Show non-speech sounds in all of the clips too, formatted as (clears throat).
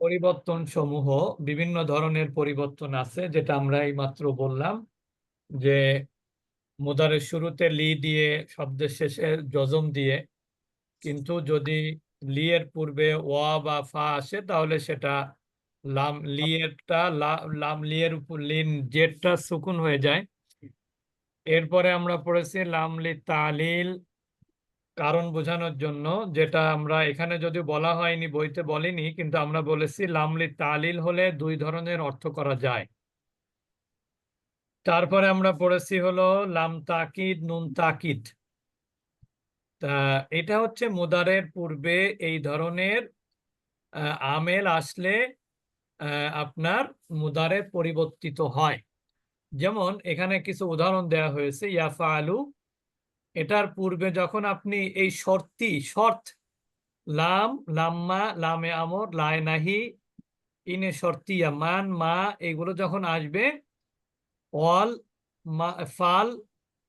পরিবর্তন সমূহ বিভিন্ন ধরনের পরিবর্তন আছে, যেটা আমরা এই মাত্র বললাম যে মুদারের শুরুতে লি দিয়ে শব্দের শেষে জজম দিয়ে, কিন্তু যদি লি এর পূর্বে ওয়া বা ফা আসে, তাহলে সেটা লাম লি এরটা লাম লি এর উপর, লিন জেডটা সুকুন হয়ে যায়। এরপরে আমরা পড়েছি লাম লি তালিল কারণ বোঝানোর জন্য যেটা আমরা এখানে যদি বলা হয়নি, বইতে বলিনি, কিন্তু আমরা বলেছি লামলি তালিল হলে দুই ধরনের অর্থ করা যায়। তারপরে আমরা পড়েছি হলো লাম তাকিদ, নুন তাকিদ। তা এটা হচ্ছে মুদারের পূর্বে এই ধরনের আমেল আসলে আপনার মুদারে পরিবর্তিত হয়। যেমন এখানে কিছু উদাহরণ দেওয়া হয়েছে ইয়াফা আলু এটার পূর্বে যখন আপনি এই শর্তি শর্ত, লাম, লাম্মা, লামে আমর লায় নাহি, ইনে শর্তিয়া মান, মা, এগুলো যখন আসবে, অল ফাল,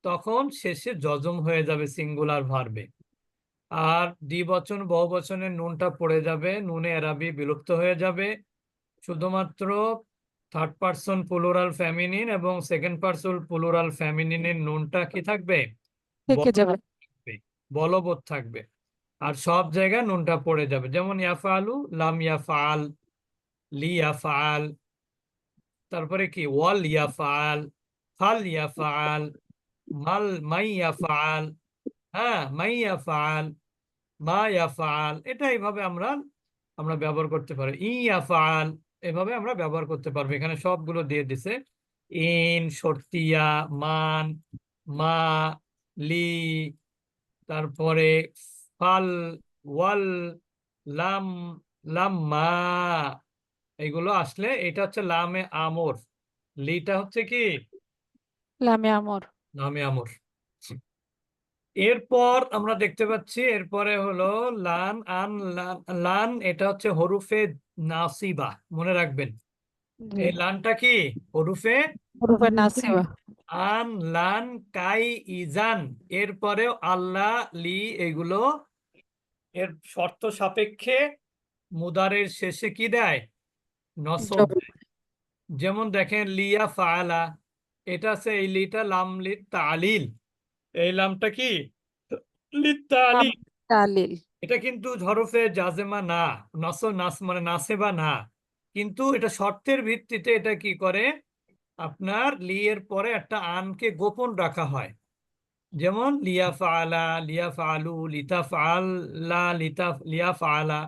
তখন শেষে জজম হয়ে যাবে সিঙ্গুলার ভার্বে। আর দ্বিবচন, বহুবচনের নুনটা পড়ে যাবে, নুনে এরাবি বিলুপ্ত হয়ে যাবে। শুধুমাত্র থার্ড পার্সন প্লুরাল ফ্যামিনিন এবং সেকেন্ড পার্সন প্লুরাল ফ্যামিনিনের নুনটা কি থাকবে? থেকে যাবে। বলবৎ থাকবে। আর সব জায়গায় নুনটা পড়ে যাবে। যেমন ইয়াফালু লাম ইয়াফাল লি ইয়াফাল তারপরে কি? ওয়াল ইয়াফাল ফাল ইয়াফাল মাল মাই ইয়াফাল হ্যাঁ মাই ইয়াফাল মা ইয়াফাল এটা এইভাবে আমরা আমরা ব্যবহার করতে পারি। ই ইয়াফাল এভাবে আমরা ব্যবহার করতে পারব। এখানে সবগুলো দিয়ে দিছে। ইন শর্তিয়া মান মা লি তারপরে ফাল ওয়াল লাম লাম্মা এগুলো আসলে এটা হচ্ছে লামে আমর। লিটা হচ্ছে কি? লামে আমর। নামে আমর। এরপর আমরা দেখতে পাচ্ছি এরপরে হলো লান আন লান লান এটা হচ্ছে হরুফে নাসিবা মনে রাখবেন। এই লানটা কি? হরুফে হরফে নাসিবা। আন লান কাই ইজান। এরপরেও আল্লাহ লি এগুলো এর শর্ত সাপেক্ষে মুদারের শেষে কি দেয়? নসব। যেমন দেখেন লিয়া ফাআলা এটা আছে এই লিটা লাম লি তালিল। এই লামটা কি? তালিল। এটা কিন্তু হরফে জাজেমা না নস নাস মানে নাসেবা না। কিন্তু এটা শর্তের ভিত্তিতে এটা কি করে? আপনার লি এর পরে একটা আনকে গোপন রাখা হয়। যেমন, লিয়া ফালা লিয়া ফাআলু, লিতা ফাআল্লা, লিতা, লিয়া ফালা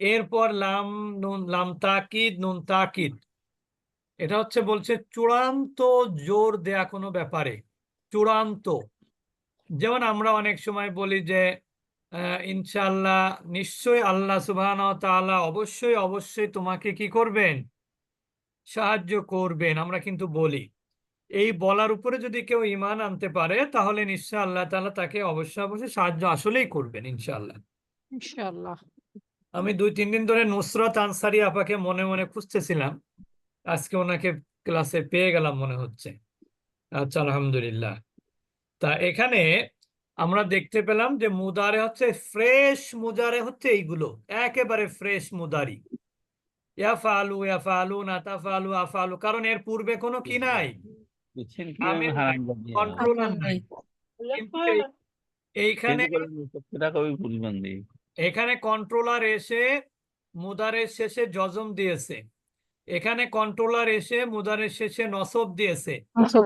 এরপর লাম, নুন, লাম তাকিদ, নুন তাকিদ। এটা হচ্ছে বলছে চূড়ান্ত জোর দেয়া কোনো ব্যাপারে। চূড়ান্ত। যেমন আমরা অনেক সময় বলি যে ইনশাল্লাহ নিশ্চয়ই আল্লাহ সুবহান তাআলা অবশ্যই অবশ্যই তোমাকে কি করবেন? সাহায্য করবেন আমরা কিন্তু বলি। এই বলার উপরে যদি কেউ ঈমান আনতে পারে তাহলে নিশ্চয় আল্লাহ তাআলা তাকে অবশ্যই অবশ্যই সাহায্য আসলেই করবেন ইনশাআল্লাহ। ইনশাআল্লাহ। আমি দুই তিন দিন ধরে নুসরত আনসারি আপাকে মনে মনে খুঁজতেছিলাম। আজকে ওনাকে ক্লাসে পেয়ে গেলাম মনে হচ্ছে। আচ্ছা আলহামদুলিল্লাহ। তা এখানে আমরা দেখতে পেলাম যে মুদারে হচ্ছে ফ্রেশ মুদারে হচ্ছে এইগুলো একেবারে ফ্রেশ মুদারি। ইয়াফালু ইয়াফালু না তাফালু আফালু। কারণ এর পূর্বে কোনো কি নাই? এইখানে এখানে কন্ট্রোলার এসে মুদারের শেষে জজম দিয়েছে। এখানে কন্ট্রোলার এসে মুদারের শেষে নসব দিয়েছে।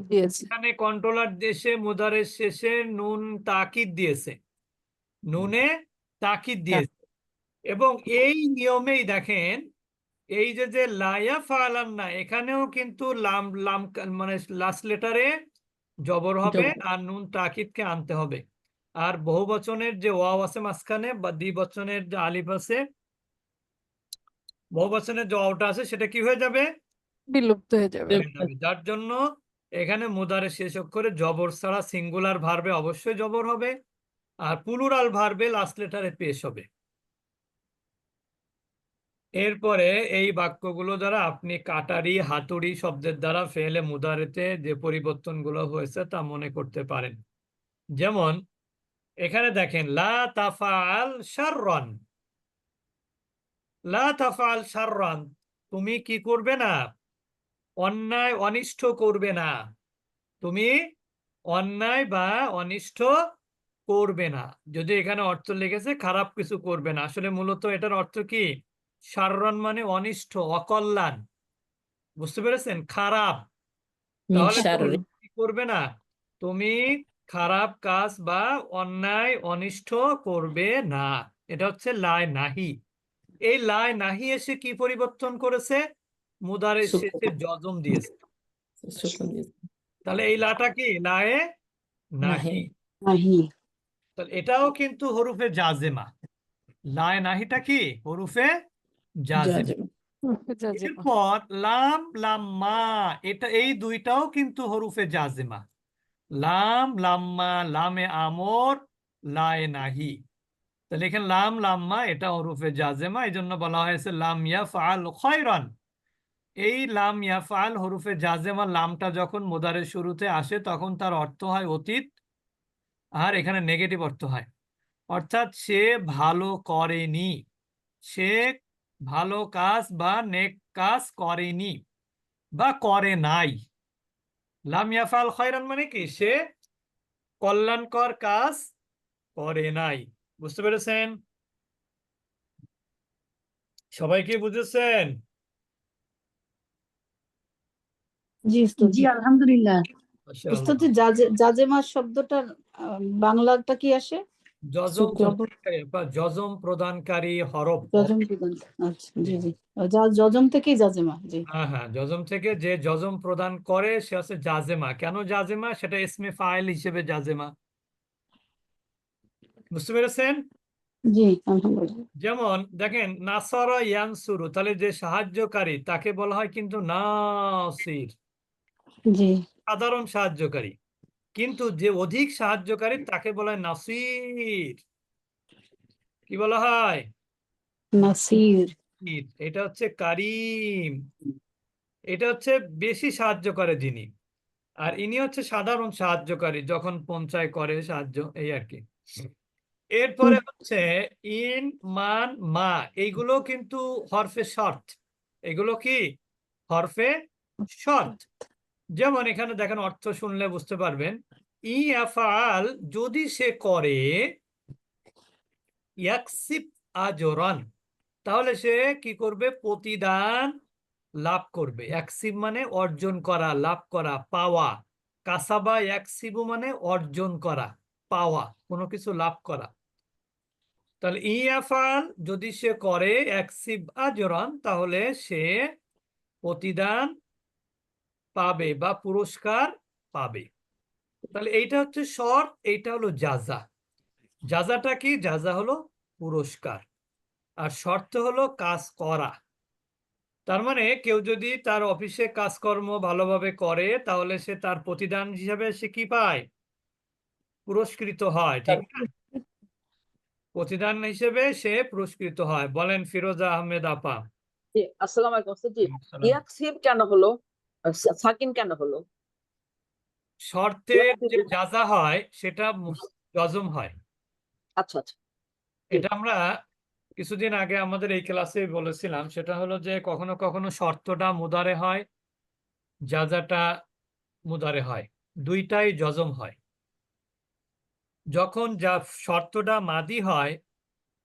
দিয়েছে। এখানে কন্ট্রোলার দেশে মুদারের শেষে নুন তাকিদ দিয়েছে। নুনে তাকিদ দিয়েছে। এবং এই নিয়মেই দেখেন এই যে যে লায়া ফালান না এখানেও কিন্তু লাম লাম মানে লাস্ট লেটারে জবর হবে আর নুন তাকিদকে আনতে হবে। আর বহু বচনের যে ওয়াও আছে মাঝখানে বা দ্বিবচনের যে আলিফ আছে বহু বচনের যে ওয়াওটা আছে সেটা কি হয়ে যাবে? বিলুপ্ত হয়ে যাবে। হয়ে যাবে। যার জন্য এখানে মুদারে শেষ অক্ষরে জবর ছাড়া সিঙ্গুলার ভার্বে অবশ্যই জবর হবে। আর প্লুরাল ভার্বে লাস্ট লেটারে পেশ হবে। এরপরে এই বাক্যগুলো দ্বারা আপনি কাটারি, হাতুড়ি শব্দের দ্বারা ফেলে মুদারেতে যে পরিবর্তনগুলো হয়েছে তা মনে করতে পারেন। যেমন, এখানে দেখেন, লা তাফাল শাররন। লা তাফাল শাররান, তুমি কি করবে না? অন্যায়, অনিষ্ট করবে না। তুমি অন্যায় বা অনিষ্ট করবে না। যদি এখানে অর্থ লিখেছে খারাপ কিছু করবে না। আসলে মূলত এটার অর্থ কি? শাররান মানে অনিষ্ট অকল্যাণ। বুঝতে পেরেছেন? খারাপ। তাহলে তুমি কি করবে না? তুমি খারাপ কাজ বা অন্যায় অনিষ্ট করবে না। এটা হচ্ছে লাই নাহি। এই লাই নাহি এসে কি পরিবর্তন করেছে? মুদারের শেষে জজম দিয়েছে। তাহলে এই লাটা কি? লায়ে নাহি। নাহি। নাহি। তাহলে এটাও কিন্তু হরুফে জাজেমা। লায় নাহিটা কি? হরুফে জাজেমা এরপর লাম লাম্মা এটা এই দুইটাও কিন্তু হরুফে জাজেমা। লাম লাম্মা লামে আমর লায়ে নাহি। তাহলে এখানে লাম লাম্মা এটা হরুফে জাজেমা এই জন্য বলা হয়েছে লাম ইয়াফআল খয়রান। এই লাম ইয়াফআল হরুফে জাজেমা লামটা যখন মোদারের শুরুতে আসে তখন তার অর্থ হয় অতীত আর এখানে নেগেটিভ অর্থ হয়। অর্থাৎ সে ভালো করেনি। সে ভালো কাজ বা নেক কাজ করেনি বা করে নাই। লাম ইয়াফাল খয়রান মানে কি? সে কল্যাণকর কাজ করে নাই। বুঝতে পেরেছেন? সবাই কি বুঝেছেন? জি জি আলহামদুলিল্লাহ। শব্দটার বাংলাটা কি আসে? যজম প্রদানকারী বা যজম প্রদানকারী হরফ যজম প্রদান আচ্ছা জি জি। যজম থেকেই জাজেমা জি। হ্যাঁ হ্যাঁ যজম থেকে যে যজম প্রদান করে সে হচ্ছে জাজেমা কেন জাজেমা সেটা ইসমে ফাইল হিসেবে জাজেমা বুঝতে পেরেছেন? জি যেমন দেখেন নাসরা ইয়ানসুরু তাহলে যে সাহায্যকারী তাকে বলা হয় কিন্তু নাসির। জি। সাধারণ সাহায্যকারী। কিন্তু যে অধিক সাহায্যকারী তাকে বলা হয় নাসির। কি বলা হয়? নাসির। এটা হচ্ছে কারিম। এটা হচ্ছে বেশি সাহায্য করে যিনি। আর ইনি হচ্ছে সাধারণ সাহায্যকারী যখন পঞ্চায় করে সাহায্য এই আর কি। এরপরে হচ্ছে ইন মান মা এইগুলো কিন্তু হরফে শর্ত। এগুলো কি? হরফে শর্ত। যেমন এখানে দেখেন অর্থ শুনলে বুঝতে পারবেন ই আফআল যদি সে করে আজরান তাহলে সে কি করবে? প্রতিদান লাভ করবে। ইয়াকসিব মানে অর্জন করা, লাভ করা, পাওয়া। কাসাবা ইয়াকসিবু মানে অর্জন করা, পাওয়া, কোনো কিছু লাভ করা। তাহলে ই ইয়াফাল যদি সে করে ইয়াকসিব আজরান তাহলে সে প্রতিদান পাবে বা পুরস্কার পাবে। তাহলে এইটা হচ্ছে শর্ত এইটা হলো জাজা জাজাটা কি? জাজা হলো পুরস্কার। আর শর্ত হলো কাজ করা। তার মানে কেউ যদি তার অফিসে কাজকর্ম ভালোভাবে করে তাহলে সে তার প্রতিদান হিসাবে সে কি পায়? পুরস্কৃত হয় ঠিক না? প্রতিদান হিসেবে সে পুরস্কৃত হয়। বলেন ফিরোজা আহমেদ আপা। আসসালামু আলাইকুম কেন হলো? সাকিন কেন হলো? শর্তের যে জাজা হয় সেটা জজম হয়। আচ্ছা আচ্ছা। এটা আমরা কিছুদিন আগে আমাদের এই ক্লাসে বলেছিলাম সেটা হলো যে কখনো কখনো শর্তটা মুদারে হয় জাজাটা মুদারে হয় দুইটাই জজম হয়। যখন যা শর্তটা মাদি হয়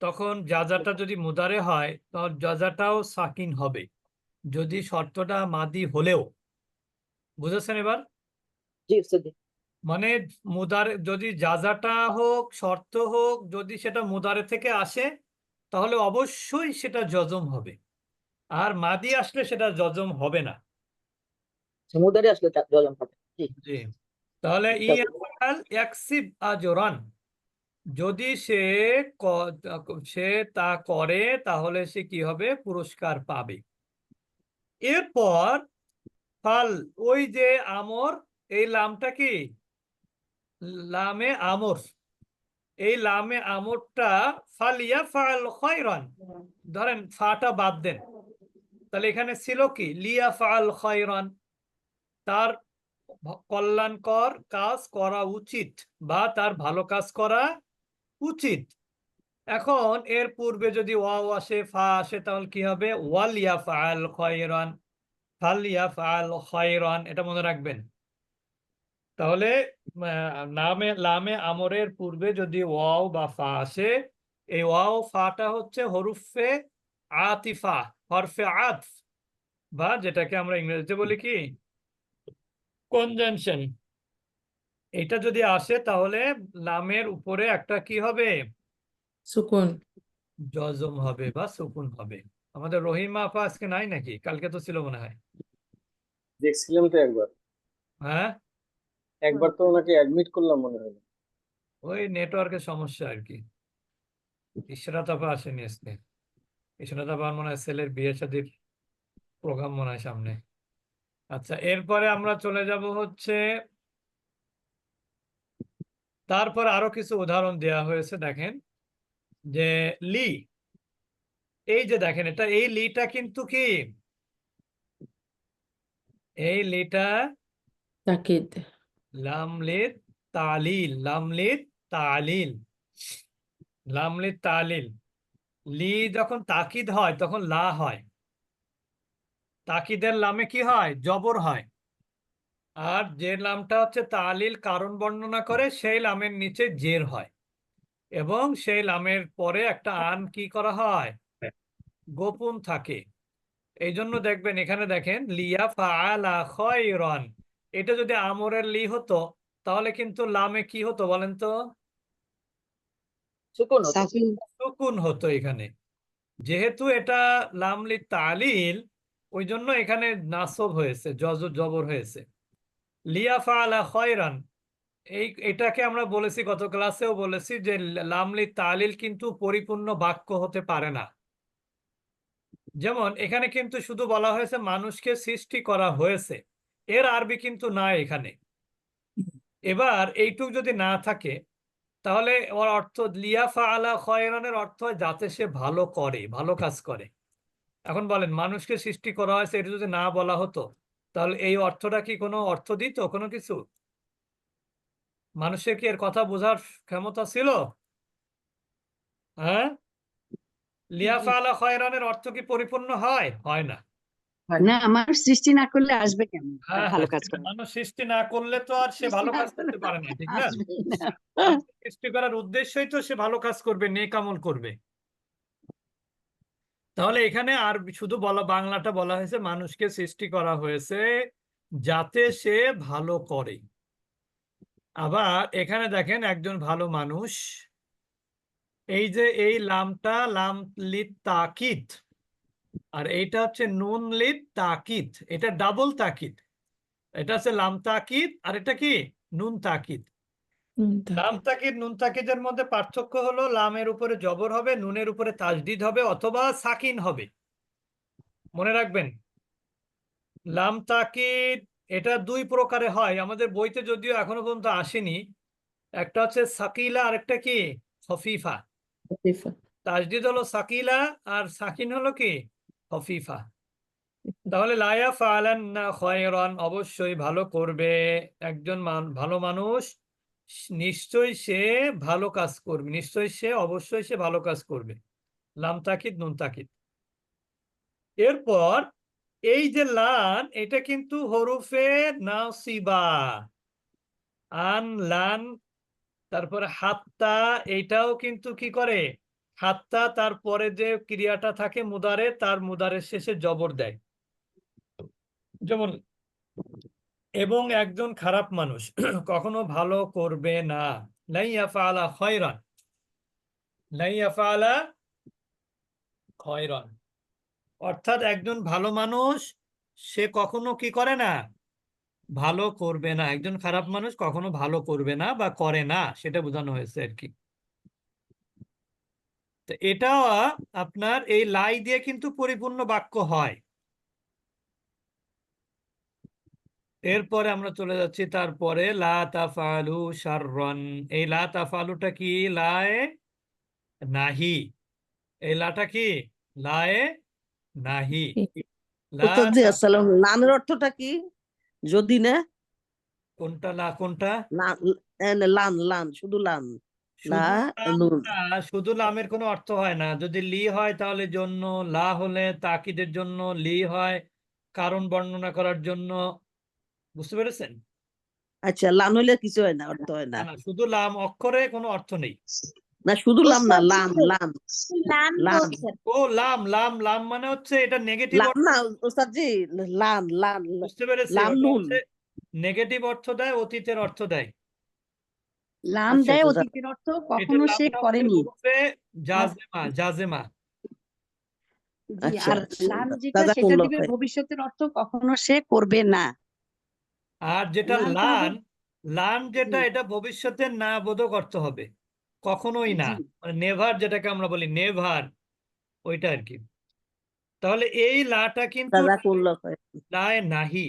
তখন জাজাটা যদি মুদারে হয় তখন জাজাটাও সাকিন হবে। যদি শর্তটা মাদি হলেও। বুঝেছেন এবার? জি জি মানে মুদারে যদি জাজাটা হোক শর্ত হোক যদি সেটা মুদারে থেকে আসে তাহলে অবশ্যই সেটা জজম হবে। আর মাদি আসলে সেটা জজম হবে না। সমুদ্রে আসলে তা- হবে। জি। জি। তাহলে তা- ইয়াকসিব আজরান। যদি সে সে তা করে তাহলে সে কি হবে? পুরস্কার পাবে। এরপর ফাল ওই যে আমর, এই লামটা কি? লামে আমর। এই লামে আমরটা ফালিয়া ফাল খয়রান। ধরেন ফাটা বাদ দেন। তাহলে এখানে ছিল কি? লিয়া ফাল খয়রান। তার কল্যাণকর কাজ করা উচিত বা তার ভালো কাজ করা উচিত। এখন এর পূর্বে যদি ওয়াও আসে, ফা আসে, তাহলে কি হবে? ওয়াল ইয়াফআল খয়রান। ফাল ইয়াফআল খয়রান এটা মনে রাখবেন। তাহলে নামে লামে আমরের পূর্বে যদি ওয়াও বা ফা আসে এই ওয়াও ফাটা হচ্ছে হরুফে আতিফা হরফে আতফ বা যেটাকে আমরা ইংরেজিতে বলি কি? কনজাংশন এটা যদি আসে তাহলে লামের উপরে একটা কি হবে? সুকুন। জজম হবে বা সুকুন হবে। আমাদের রহিমা আপা আজকে নাই নাকি? কালকে তো ছিল মনে হয়। দেখছিলাম তো একবার। হ্যাঁ? একবার তো ওনাকে অ্যাডমিট করলাম মনে হয়। ওই নেটওয়ার্কের সমস্যা আর কি। ইশরাত আপা আসেনি আজকে। ইশরাত আপা মনে হয় ছেলের বিয়ে শাদীর প্রোগ্রাম মনে হয় সামনে। আচ্ছা এরপরে আমরা চলে যাব হচ্ছে তারপর আরও কিছু উদাহরণ দেওয়া হয়েছে দেখেন। যে লি এই যে দেখেন এটা এই লিটা কিন্তু কি? এই লিটা তাকিদ। লামলিত তালিল লামলিত তালিল লামলিত তালিল। লি যখন তাকিদ হয় তখন লা হয়। তাকিদের লামে কি হয়? জবর হয়। আর যে লামটা হচ্ছে তালিল কারণ বর্ণনা করে সেই লামের নিচে জের হয়। এবং সেই লামের পরে একটা আন কি করা হয়? গোপন থাকে। এই জন্য দেখবেন এখানে দেখেন লিয়া ফাআলা খয়রান। এটা যদি আমরের লি হতো তাহলে কিন্তু লামে কি হতো বলেন তো? সুকুন হতো। সাকিন। সুকুন হতো এখানে। যেহেতু এটা লামলি তালিল ওই জন্য এখানে নাসব হয়েছে জজ জবর হয়েছে। লিয়া ফাআলা খয়রান। এই এটাকে আমরা বলেছি গত ক্লাসেও বলেছি যে লামলি তালিল কিন্তু পরিপূর্ণ বাক্য হতে পারে না। যেমন এখানে কিন্তু শুধু বলা হয়েছে মানুষকে সৃষ্টি করা হয়েছে। এর আরবি কিন্তু না এখানে। এবার এইটুক যদি না থাকে, তাহলে ওর অর্থ লিয়াফা আলা খয়রানের অর্থ হয় যাতে সে ভালো করে, ভালো কাজ করে। এখন বলেন, মানুষকে সৃষ্টি করা হয়েছে, এটা যদি না বলা হতো, তাহলে এই অর্থটা কি কোনো অর্থ দিত, কোনো কিছু? মানুষের কি এর কথা বোঝার ক্ষমতা ছিল? হ্যাঁ? লিয়াফা আলা খয়রানের অর্থ কি পরিপূর্ণ হয়? হয় না। না। আমার সৃষ্টি না করলে আসবে কেন হ্যাঁ ভালো কাজ করে। মানুষ সৃষ্টি না করলে তো আর সে ভালো কাজ করতে পারে না ঠিক না? সৃষ্টি করার উদ্দেশ্যই তো সে ভালো কাজ করবে নেক আমল করবে। তাহলে এখানে আর শুধু বলা বাংলাটা বলা হয়েছে মানুষকে সৃষ্টি করা হয়েছে যাতে সে ভালো করে। আবার এখানে দেখেন একজন ভালো মানুষ এই যে এই লামটা লাম লিত তাকিদ আর এইটা হচ্ছে নুন লিত তাকিদ এটা ডাবল তাকিদ। এটা হচ্ছে লাম তাকিদ আর এটা কি? নুন তাকিদ। লাম তাকিদ নুন তাকিদের মধ্যে পার্থক্য হলো লামের উপরে জবর হবে নুনের উপরে তাজদিদ হবে অথবা সাকিন হবে। মনে রাখবেন লাম তাকিদ এটা দুই প্রকারে হয়। আমাদের বইতে যদিও এখনও পর্যন্ত আসেনি। একটা হচ্ছে সাকিলা আর একটা কি? খফিফা। তাজদিদ হলো সাকিলা আর সাকিন হলো কি? খফিফা। তাহলে লায়া ফালান না অবশ্যই ভালো করবে। একজন ভালো মানুষ সে ভালো কাজ করবে। সে, অবশ্যই সে ভালো কাজ করবে। লাম তাকিদ, নুন তাকিদ। এরপর এই যে লান, এটা কিন্তু হরুফে নাসিবা। আন, লান তারপরে হাত্তা, এইটাও কিন্তু কি করে? হাত্তা তারপরে যে ক্রিয়াটা থাকে মুদারে, তার মুদারের শেষে জবর দেয়। যেমন এবং একজন খারাপ মানুষ (clears throat) কখনো ভালো করবে না। খয়রান। অর্থাৎ একজন ভালো মানুষ, সে কখনো কি করে না? ভালো করবে না। একজন খারাপ মানুষ কখনো ভালো করবে না বা করে না সেটা বোঝানো হয়েছে আর কি। তো এটা আপনার এই লাই দিয়ে কিন্তু পরিপূর্ণ বাক্য হয়। এরপরে আমরা চলে যাচ্ছি তারপরে লা তাফালু শাররান। এই লা তাফালুটা কি? লায়ে নাহি। এই লাটা কি? লায়ে নাহি। লানের অর্থটা কি? যদি না কোনটা লা কোনটা? লান লান লান। শুধু লান লা শুধু লামের কোনো অর্থ হয় না। যদি লি হয় তাহলে জন্য লা হলে তাকিদের জন্য লি হয় কারণ বর্ণনা করার জন্য। বুঝতে পেরেছেন? আচ্ছা লাম হলে কিছু হয় না অর্থ হয় না শুধু লাম অক্ষরে কোনো অর্থ নেই। না শুধু লাম না লাম লাম। লাম ও লাম লাম লাম মানে হচ্ছে এটা নেগেটিভ লাম না ওস্তাদ জি লাম লাম বুঝতে পেরেছি লাম নুন। নেগেটিভ অর্থ দেয় অতীতের অর্থ দেয়। লাম আচ্ছা, দেয় অতীতের অর্থ কখনো সে করেনি। জাজেমা জাজেমা। আচ্ছা, আর। লাম যেটা সেটা দিবে ভবিষ্যতের অর্থ কখনো সে করবে না। আর যেটা লান লান যেটা এটা ভবিষ্যতের না বোধক অর্থ হবে। কখনোই না। মানে নেভার যেটাকে আমরা বলি নেভার ওইটা আর কি তাহলে এই লাটা কিন্তু? লায় নাহি।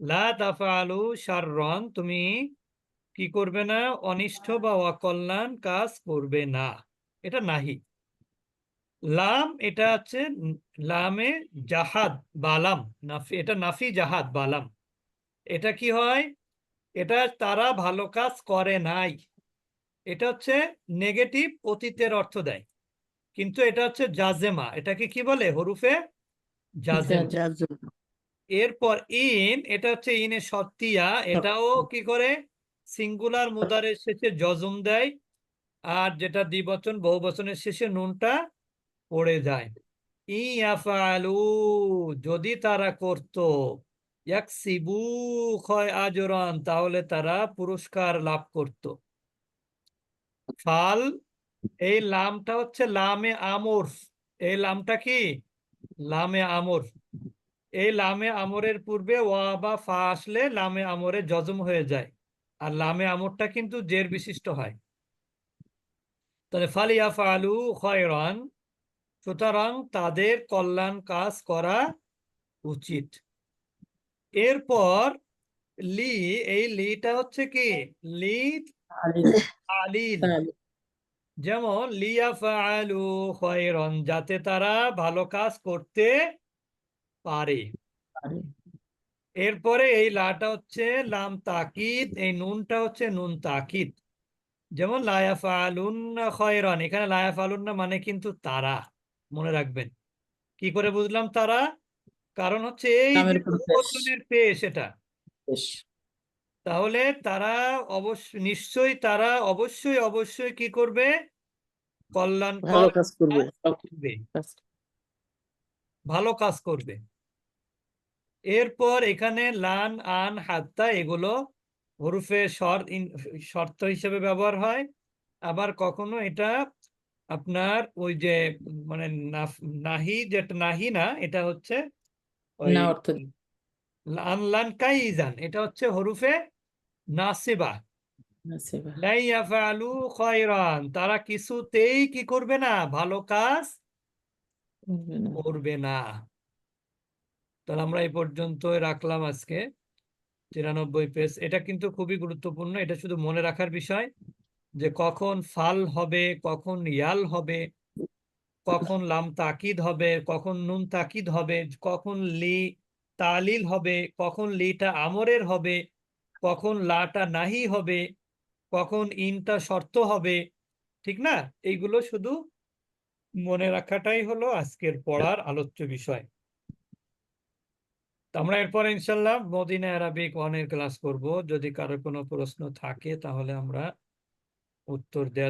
লা তাফালু শাররন তুমি কি করবে না? অনিষ্ট বা অকল্যাণ কাজ করবে না। এটা নাহি। লাম এটা হচ্ছে লামে জাহাদ বালাম নাফি এটা নাফি জাহাদ বালাম। এটা কি হয়? এটা তারা ভালো কাজ করে নাই। এটা হচ্ছে নেগেটিভ অতীতের অর্থ দেয়। কিন্তু এটা হচ্ছে জাজেমা। এটাকে কি বলে? হরুফে এরপর ইন এটা হচ্ছে ইনে সত্তিয়া। এটাও কি করে? সিঙ্গুলার মুদারের শেষে জজম দেয় আর যেটা দ্বিবচন বহু বচনের শেষে নুনটা পড়ে যায়। ইয়াফালু যদি তারা করত ইয়াকসিবু খয় আজরান তাহলে তারা পুরস্কার লাভ করত। ফাল এই লামটা হচ্ছে লামে আমর। এই লামটা কি? লামে আমর। এই লামে আমরের পূর্বে ওয়া বা ফা আসলে লামে আমরে জজম হয়ে যায়। আর লামে আমরটা কিন্তু জের বিশিষ্ট হয়। তাহলে ফালিয়া ফালু খয়রান, সুতরাং তাদের কল্যাণ কাজ করা উচিত। এরপর লি, এই লিটা হচ্ছে কি? লি আলিল যেমন লিয়া ফালু খয়রন যাতে তারা ভালো কাজ করতে পারে। পারে। এরপরে এই লাটা হচ্ছে লাম তাকিদ এই নুনটা হচ্ছে নুন তাকিদ। যেমন লায়া ফালুন্না খয়রান এখানে লায়া ফালুন্না মানে কিন্তু তারা মনে রাখবেন। কি করে বুঝলাম তারা? কারণ হচ্ছে এই উপর পেশ। এটা। তাহলে তারা অবশ্য নিশ্চয়ই তারা অবশ্যই অবশ্যই কি করবে? কল্যাণ ভালো কাজ করবে। ভালো কাজ করবে। এরপর এখানে লান আন হাত্তা এগুলো হরুফে শর্ত শর্ত হিসেবে ব্যবহার হয়। আবার কখনো এটা আপনার ওই যে মানে নাফ- নাহি যেটা নাহি না এটা হচ্ছে ওই না অর্থ লান লান কাইজান এটা হচ্ছে হরুফে নাসিবা। তারা কিছুতেই কি করবে না? ভালো কাজ করবে না। তাহলে আমরা এই পর্যন্ত রাখলাম আজকে। তিরানব্বই পেজ এটা কিন্তু খুবই গুরুত্বপূর্ণ এটা শুধু মনে রাখার বিষয় যে কখন ফাল হবে কখন ইয়াল হবে কখন লাম তাকিদ হবে কখন নুন তাকিদ হবে কখন লি তালিল হবে কখন লিটা আমরের হবে কখন লাটা নাহি হবে, কখন ইনটা শর্ত হবে, ঠিক না? এইগুলো শুধু মনে রাখাটাই হলো আজকের পড়ার আলোচ্য বিষয়। আমরা এরপর ইনশাল্লাহ মদিনা আরবিক ওয়ানের ক্লাস করব। যদি কারও কোনো প্রশ্ন থাকে তাহলে আমরা উত্তর দেওয়ার